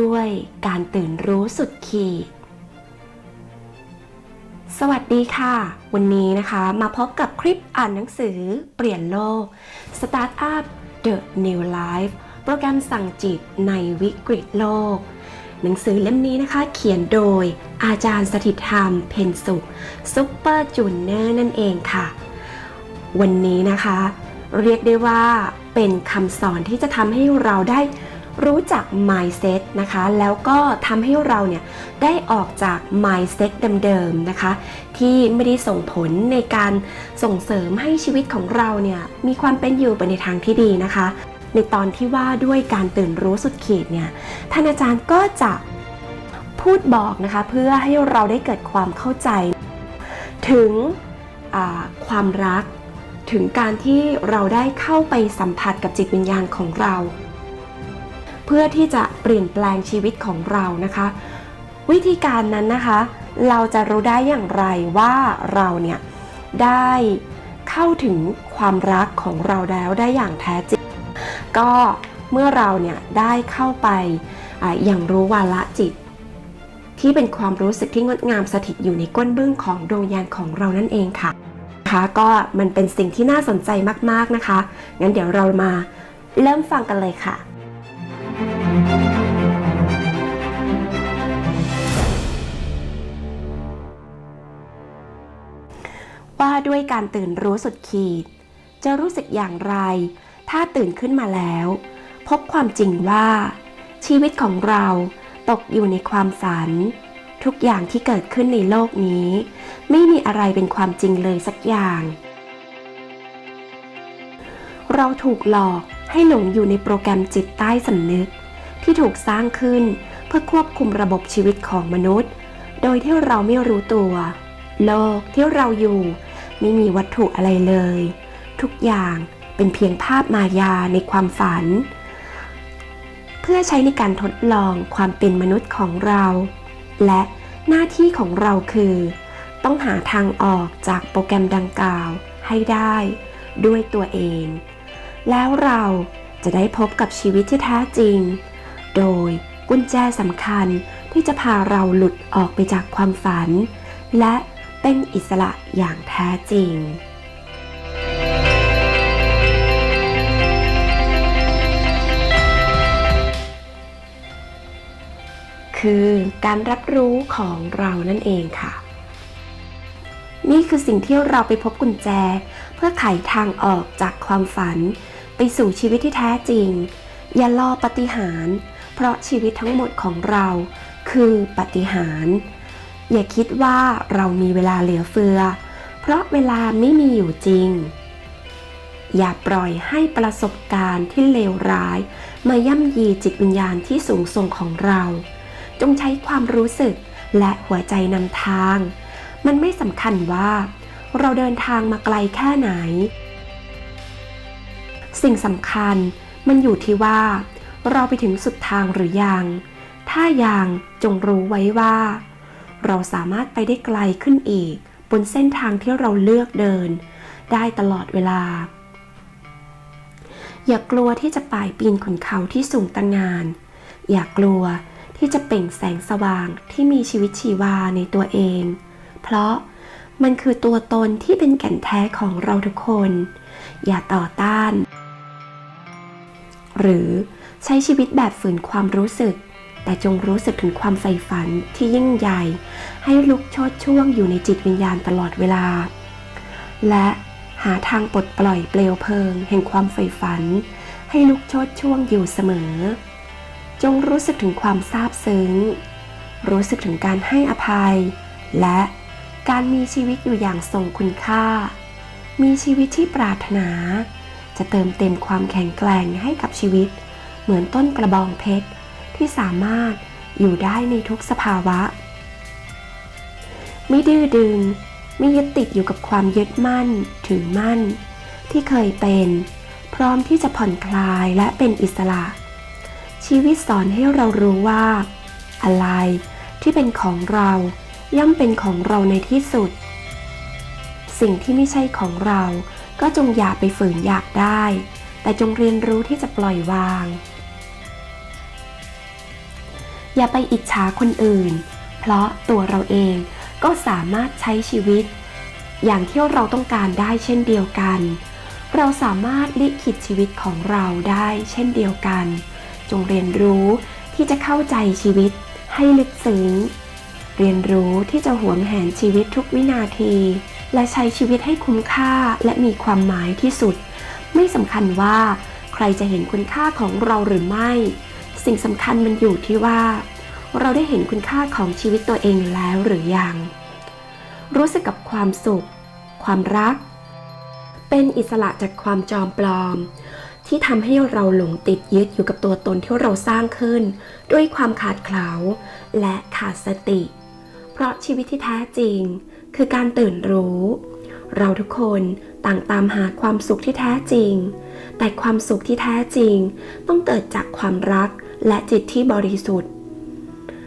ด้วยการตื่นรู้สุดขีด สวัสดีค่ะ วันนี้นะคะมาพบกับคลิปอ่านหนังสือเปลี่ยนโลก Start Up The New Life โปรแกรมสั่งจิตในวิกฤตโลก หนังสือเล่มนี้นะคะ เขียนโดยอาจารย์สถิตธรรม เพนสุขซุปเปอร์จูเนอร์นั่นเองค่ะ วันนี้นะคะ เรียกได้ว่าเป็นคำสอนที่จะทำให้เราได้ รู้จัก mindset นะคะ แล้วก็ทำให้เราเนี่ยได้ออกจาก mindset เดิมๆนะคะ ที่ไม่ได้ส่งผลในการส่งเสริมให้ชีวิตของเราเนี่ยมีความเป็นอยู่ไปในทางที่ดีนะคะ ในตอนที่ว่าด้วยการตื่นรู้สุดขีดเนี่ยท่านอาจารย์ก็จะพูดบอกนะคะเพื่อให้เราได้เกิดความเข้าใจ ถึงความรักถึงการที่เราได้เข้าไปสัมผัสกับจิตวิญญาณของเรา เพื่อที่จะเปลี่ยนแปลงชีวิตของเรานะคะ วิธีการนั้นนะคะ เราจะรู้ได้อย่างไรว่าเราเนี่ยได้เข้าถึงความรักของเราแล้วได้อย่างแท้จริง ก็เมื่อเราเนี่ยได้เข้าไปออย่างรู้วาละจิต ที่เป็นความรู้สึกที่งดงามสถิตอยู่ในก้นบึ้งของดวงวิญญาณของเรานั่นเองค่ะนะคะก็มันเป็นสิ่งที่น่าสนใจมากๆนะคะ งั้นเดี๋ยวเรามาเริ่มฟังกันเลยค่ะ ว่าด้วยการตื่นรู้สุดขีด จะรู้สึกอย่างไร ถ้าตื่นขึ้นมาแล้ว พบความจริงว่า ชีวิตของเราตกอยู่ในความฝัน ทุกอย่างที่เกิดขึ้นในโลกนี้ ไม่มีอะไรเป็นความจริงเลยสักอย่าง เราถูกหลอกให้หลงอยู่ในโปรแกรมจิตใต้สำนึก ที่ถูกสร้างขึ้นเพื่อควบคุมระบบชีวิตของมนุษย์ โดยที่เราไม่รู้ตัว โลกที่เราอยู่ ไม่มีวัตถุอะไรเลย ทุกอย่างเป็นเพียงภาพมายาในความฝัน เพื่อใช้ในการทดลองความเป็นมนุษย์ของเรา และหน้าที่ของเราคือ ต้องหาทางออกจากโปรแกรมดังกล่าวให้ได้ด้วยตัวเอง แล้วเราจะได้พบกับชีวิตที่แท้จริง โดยกุญแจสำคัญที่จะพาเราหลุดออกไปจากความฝัน และ เป็นอิสระอย่างแท้จริง คือการรับรู้ของเรานั่นเองค่ะ นี่คือสิ่งที่เราไปพบกุญแจ เพื่อไขทางออกจากความฝัน ไปสู่ชีวิตที่แท้จริง อย่ารอปฏิหาร เพราะชีวิตทั้งหมดของเราคือปฏิหาร อย่าคิดว่าเรามีเวลาเหลือเฟือ เพราะเวลาไม่มีอยู่จริง อย่าปล่อยให้ประสบการณ์ที่เลวร้าย มาย่ำยีจิตวิญญาณที่สูงส่งของเรา จงใช้ความรู้สึกและหัวใจนำทาง มันไม่สำคัญว่า เราเดินทางมาไกลแค่ไหน สิ่งสำคัญมันอยู่ที่ว่า เราไปถึงสุดทางหรือยัง ถ้ายังจงรู้ไว้ว่า เราสามารถไปได้ไกลขึ้นอีก บนเส้นทางที่เราเลือกเดิน ได้ตลอดเวลา อย่ากลัวที่จะป่ายปีนขุนเขาที่สูงตั้งงาน อย่ากลัวที่จะเปล่งแสงสว่างที่มีชีวิตชีวาในตัวเอง เพราะมันคือตัวตนที่เป็นแก่นแท้ของเราทุกคน อย่าต่อต้าน หรือใช้ชีวิตแบบฝืนความรู้สึก แต่จงรู้สึกถึงความใฝ่ฝันที่ยิ่งใหญ่ ให้ลุกโชดช่วงอยู่ในจิตวิญญาณตลอดเวลา และหาทางปลดปล่อยเปลวเพลิง แห่งความใฝ่ฝัน ให้ลุกโชดช่วงอยู่เสมอ จงรู้สึกถึงความซาบซึ้ง รู้สึกถึงการให้อภัย และการมีชีวิตอยู่อย่างทรงคุณค่า มีชีวิตที่ปรารถนา จะเติมเต็มความแข็งแกร่งให้กับชีวิต เหมือนต้นกระบองเพชร ที่สามารถอยู่ได้ในทุกสภาวะ ไม่ดื้อดึง ไม่ยึดติดอยู่กับความยึดมั่น ถือมั่น ที่เคยเป็น พร้อมที่จะผ่อนคลายและเป็นอิสระ ชีวิตสอนให้เรารู้ว่า อะไรที่เป็นของเราย่อมเป็นของเราในที่สุด สิ่งที่ไม่ใช่ของเราก็จงอย่าไปฝืนอยากได้ แต่จงเรียนรู้ที่จะปล่อยวาง อย่าไปอิจฉาคนอื่น เพราะตัวเราเองก็สามารถใช้ชีวิต อย่างที่เราต้องการได้เช่นเดียวกัน เราสามารถลิขิตชีวิตของเราได้เช่นเดียวกัน จงเรียนรู้ที่จะเข้าใจชีวิตให้ลึกซึ้ง เรียนรู้ที่จะหวงแหนชีวิตทุกวินาที และใช้ชีวิตให้คุ้มค่าและมีความหมายที่สุด ไม่สำคัญว่าใครจะเห็นคุณค่าของเราหรือไม่ สิ่งสำคัญมันอยู่ที่ว่า เราได้เห็นคุณค่าของชีวิตตัวเองแล้วหรือยัง รู้สึกกับความสุข ความรัก เป็นอิสระจากความจอมปลอม ที่ทำให้เราหลงติดยึดอยู่กับตัวตนที่เราสร้างขึ้น ด้วยความขาดเขลาและขาดสติ เพราะชีวิตที่แท้จริง คือการตื่นรู้ เราทุกคนต่างตามหาความสุขที่แท้จริงแต่ความสุขที่แท้จริงต้องเกิดจากความรัก และจิตที่บริสุทธิ์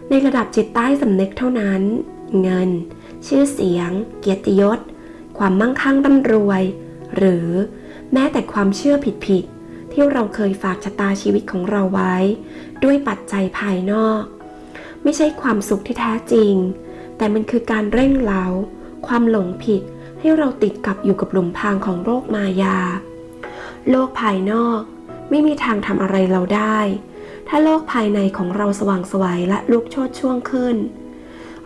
ในระดับจิตใต้สำนึกเท่านั้น เงิน ชื่อเสียง เกียรติยศ ความมั่งคั่งร่ำรวย หรือแม้แต่ความเชื่อผิดๆที่เราเคยฝากชะตาชีวิตของเราไว้ ด้วยปัจจัยภายนอก ไม่ใช่ความสุขที่แท้จริง แต่มันคือการเร่งเร้า ความหลงผิดให้เราติดกับอยู่กับหลุมพรางของโลกมายา โลกภายนอก ไม่มีทางทำอะไรเราได้ ถ้าโลกภายในของเราสว่างไสวัยและลุกโชดช่วงขึ้น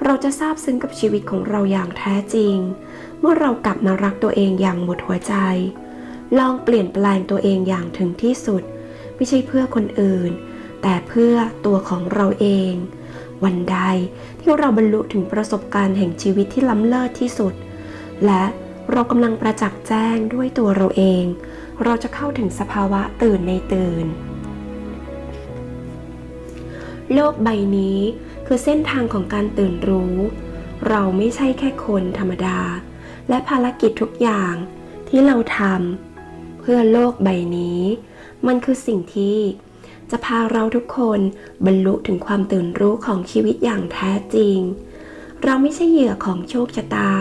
เราจะซาบซึ้งกับชีวิตของเราอย่างแท้จริง เมื่อเรากลับมารักตัวเองอย่างหมดหัวใจ ลองเปลี่ยนแปลงตัวเองอย่างถึงที่สุด ไม่ใช่เพื่อคนอื่น แต่เพื่อตัวของเราเอง วันใดที่เราบรรลุถึงประสบการณ์แห่งชีวิตที่ล้ำเลิศที่สุด และเรากำลังประจักษ์แจ้งด้วยตัวเราเอง เราจะเข้าถึงสภาวะตื่นในตื่น โลกใบนี้คือเส้นทางของการตื่นรู้ เราไม่ใช่แค่คนธรรมดา และภารกิจทุกอย่างที่เราทำเพื่อโลกใบนี้ มันคือสิ่งที่จะพาเราทุกคนบรรลุถึงความตื่นรู้ของชีวิตอย่างแท้จริง เราไม่ใช่เหยื่อของโชคชะตา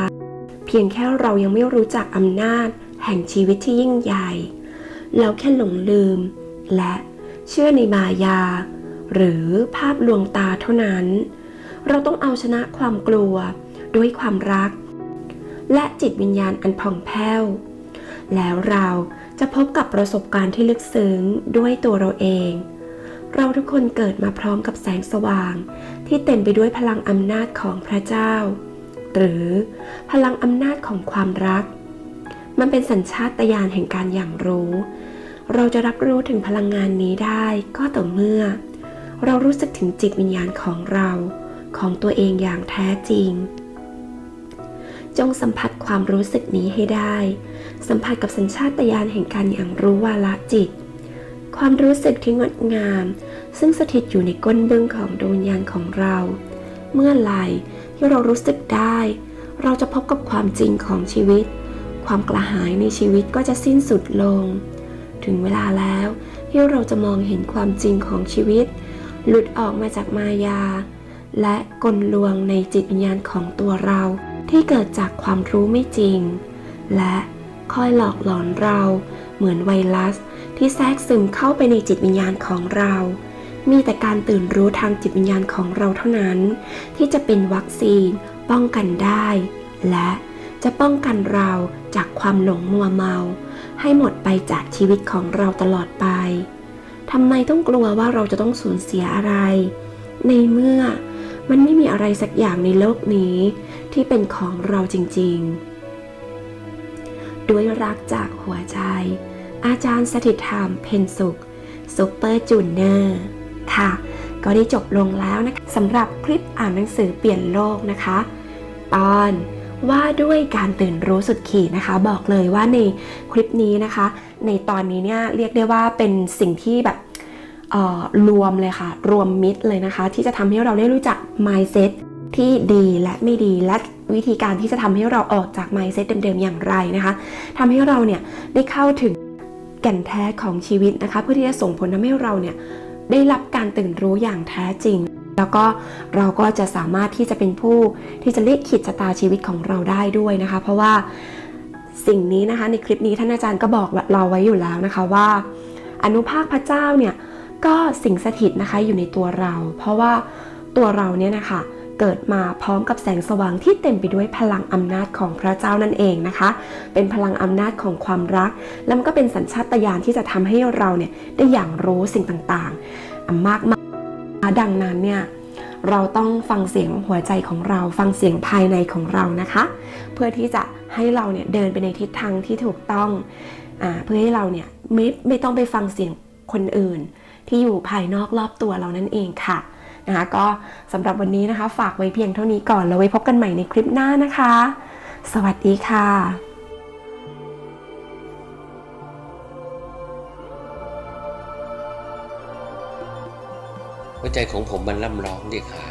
เพียงแค่เรายังไม่รู้จักอำนาจ แห่งชีวิตที่ยิ่งใหญ่ เราแค่หลงลืม และเชื่อในมายา หรือภาพลวงตาเท่านั้น เราต้องเอาชนะความกลัวด้วยความรัก และจิตวิญญาณอันผ่องแผ้ว แล้วเราจะพบกับประสบการณ์ที่ลึกซึ้งด้วยตัวเราเอง เราทุกคนเกิดมาพร้อมกับแสงสว่าง ที่เต็มไปด้วยพลังอำนาจของพระเจ้า หรือพลังอำนาจของความรัก มันเป็นสัญชาตญาณแห่งการอย่างรู้ เราจะรับรู้ถึงพลังงานนี้ได้ก็ต่อเมื่อ เรารู้สึกถึงจิตวิญญาณของเราของตัวเองอย่างแท้จริง จงสัมผัสความรู้สึกนี้ให้ได้ สัมผัสกับสัญชาตญาณแห่งการอย่างรู้วาละจิต ความรู้สึกที่งดงาม ซึ่งสถิตอยู่ในก้นบึ้งของดวงวิญญาณของเรา เมื่อไหร่ที่เรารู้สึกได้ เราจะพบกับความจริงของชีวิต ความกระหายในชีวิตก็จะสิ้นสุดลง ถึงเวลาแล้วที่เราจะมองเห็นความจริงของชีวิต หลุดออกมาจากมายา และกลลวงในจิตวิญญาณของตัวเราที่เกิดจากความรู้ไม่จริง และคอยหลอกหลอนเรา เหมือนไวรัสที่แทรกซึมเข้าไปในจิตวิญญาณของเรา มีแต่การตื่นรู้ทางจิตวิญญาณของเราเท่านั้น ที่จะเป็นวัคซีนป้องกันได้ และจะป้องกันเราจากความหลงมัวเมา ให้หมดไปจากชีวิตของเราตลอดไป ทำไมต้องกลัวว่าเราจะต้องสูญเสียอะไร ในเมื่อมันไม่มีอะไรสักอย่างในโลกนี้ ที่เป็นของเราจริงๆ ด้วยรักจากหัวใจ อาจารย์สถิตธรรมเพนสุขซุปเปอร์จูเนอร์ค่ะ ก็ได้จบลงแล้วนะคะสำหรับคลิปอ่านหนังสือเปลี่ยนโลกนะคะ ตอนว่าด้วยการตื่นรู้สุดขีดนะคะ บอกเลยว่าในคลิปนี้นะคะ ในตอนนี้เนี่ยเรียกได้ว่าเป็นสิ่งที่แบบ รวมเลยค่ะ รวมมิตรเลยนะคะ ที่จะทำให้เราได้รู้จัก mindset ที่ดีและไม่ดีและวิธีการที่จะทำให้เราออกจาก mindset เดิมๆอย่างไรนะคะทำให้เราเนี่ยได้เข้าถึงแก่นแท้ของชีวิตนะคะ เพื่อที่จะส่งผลทำให้เราเนี่ยได้รับการตื่นรู้อย่างแท้จริง แล้วก็เราก็จะสามารถที่จะเป็นผู้ที่จะเลียกขีดชะตาชีวิตของเราได้ด้วยนะคะ เพราะว่าสิ่งนี้นะคะในคลิปนี้ท่านอาจารย์ก็บอกเราไว้อยู่แล้วนะคะว่า อนุภาคพระเจ้าเนี่ย ก็สิงสถิตนะคะอยู่ในตัวเรา เพราะว่าตัวเราเนี่ยนะคะเกิดมาพร้อมกับแสงสว่างที่เต็มไปด้วยพลังอำนาจของพระเจ้านั่นเองนะคะ เป็นพลังอำนาจของความรัก แล้วมันก็เป็นสัญชาตญาณที่จะทำให้เราเนี่ยได้อย่างรู้สิ่งต่างๆอะมากมายดังนั้นเนี่ยเราต้องฟังเสียงหัวใจของเรา ฟังเสียงภายในของเรานะคะ เพื่อที่จะให้เราเนี่ยเดินไปในทิศทางที่ถูกต้องอเพื่อให้เราเนี่ยไม่ไม่ต้องไปฟังเสียงคนอื่น ที่อยู่ภายนอกรอบตัวเรานั่นเองค่ะนะคะก็สำหรับวันนี้นะคะ ฝากไว้เพียงเท่านี้ก่อนแล้วไว้พบกันใหม่ในคลิปหน้านะคะ สวัสดีค่ะหัวใจของผมมันร่ำร้องเรียกหา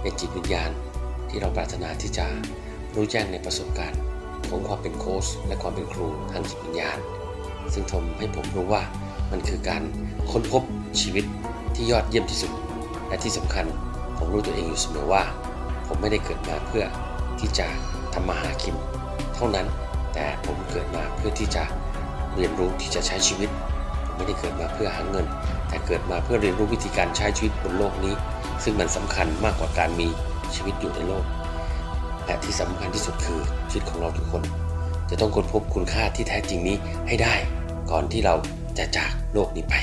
เป็นจิตวิญญาณที่เราปรารถนาที่จะรู้แจ้งในประสบการณ์ของความเป็นโค้ชและความเป็นครูทางจิตวิญญาณ ซึ่งทำให้ผมรู้ว่า มันคือการค้นพบชีวิตที่ยอดเยี่ยมที่สุด และที่สำคัญผมรู้ตัวเองอยู่เสมอว่า ผมไม่ได้เกิดมาเพื่อที่จะทำมาหากินเท่านั้นแต่ผมเกิดมาเพื่อที่จะเรียนรู้ที่จะใช้ชีวิต ผมไม่ได้เกิดมาเพื่อหาเงิน แต่เกิดมาเพื่อเรียนรู้วิธีการใช้ชีวิตบนโลกนี้ ซึ่งมันสำคัญมากกว่าการมีชีวิตอยู่ในโลกและที่สำคัญที่สุดคือชีวิตของเราทุกคน จะต้องค้นพบคุณค่าที่แท้จริงนี้ให้ได้ ก่อนที่เรา จะจากโลกนี้ไป